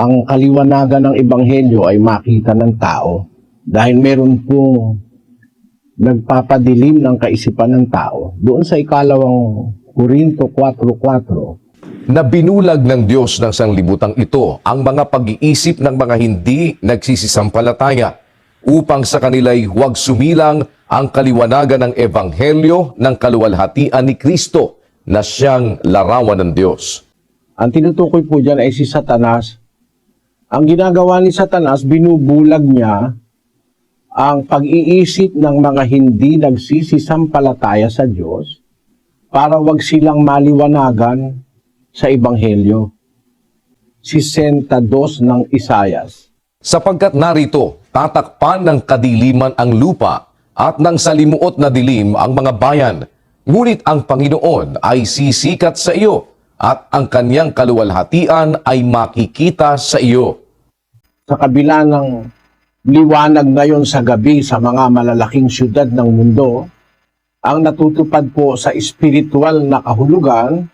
ang kaliwanagan ng ebanghelyo ay makita ng tao dahil meron pong nagpapadilim ng kaisipan ng tao. Doon sa ikalawang Korinto 4.4, na binulag ng Diyos ng sanglibutang ito ang mga pag-iisip ng mga hindi nagsisisampalataya upang sa kanila'y huwag sumilang ang kaliwanagan ng ebanghelyo ng kaluwalhatian ni Kristo na siyang larawan ng Diyos. ang tinutukoy po dyan ay si Satanas. Ang ginagawa ni Satanas, binubulag niya ang pag-iisip ng mga hindi nagsisisampalataya sa Diyos para wag silang maliwanagan sa Ebanghelyo. Si Senta 2 ng Isayas. Sapagkat narito, tatakpan ng kadiliman ang lupa at ng salimuot na dilim ang mga bayan. Ngunit ang Panginoon ay sisikat sa iyo at ang kanyang kaluwalhatian ay makikita sa iyo. Sa kabila ng liwanag ngayon sa gabi sa mga malalaking syudad ng mundo, ang natutupad po sa espiritual na kahulugan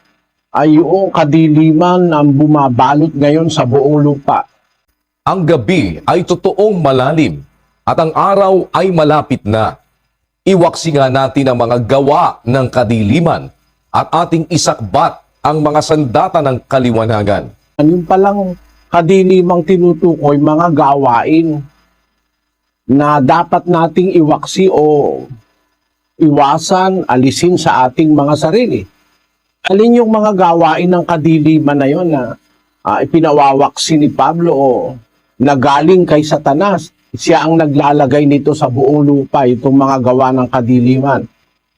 ay yung kadiliman ang bumabalot ngayon sa buong lupa. Ang gabi ay totoong malalim at ang araw ay malapit na. Iwaksi nga natin ang mga gawa ng kadiliman at ating isakbat ang mga sandata ng kaliwanagan. Yung palang kadilimang tinutukoy mga gawain na dapat nating iwaksi o iwasan, alisin sa ating mga sarili. Alin yung mga gawain ng kadiliman na yon na ah, ipinawawaksi ni Pablo o nagaling kay Satanas? Siya ang naglalagay nito sa buong lupa, itong mga gawa ng kadiliman.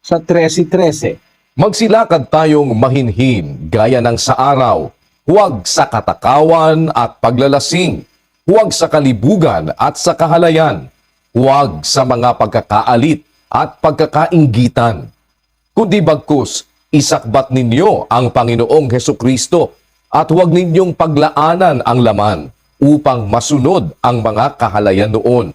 Sa 13.13, Magsilakad tayong mahinhin gaya ng sa araw, huwag sa katakawan at paglalasing, huwag sa kalibugan at sa kahalayan, huwag sa mga pagkakaalit at pagkakainggitan. Kundi bagkus, isakbat ninyo ang Panginoong Heso Kristo at huwag ninyong paglaanan ang laman upang masunod ang mga kahalayan noon.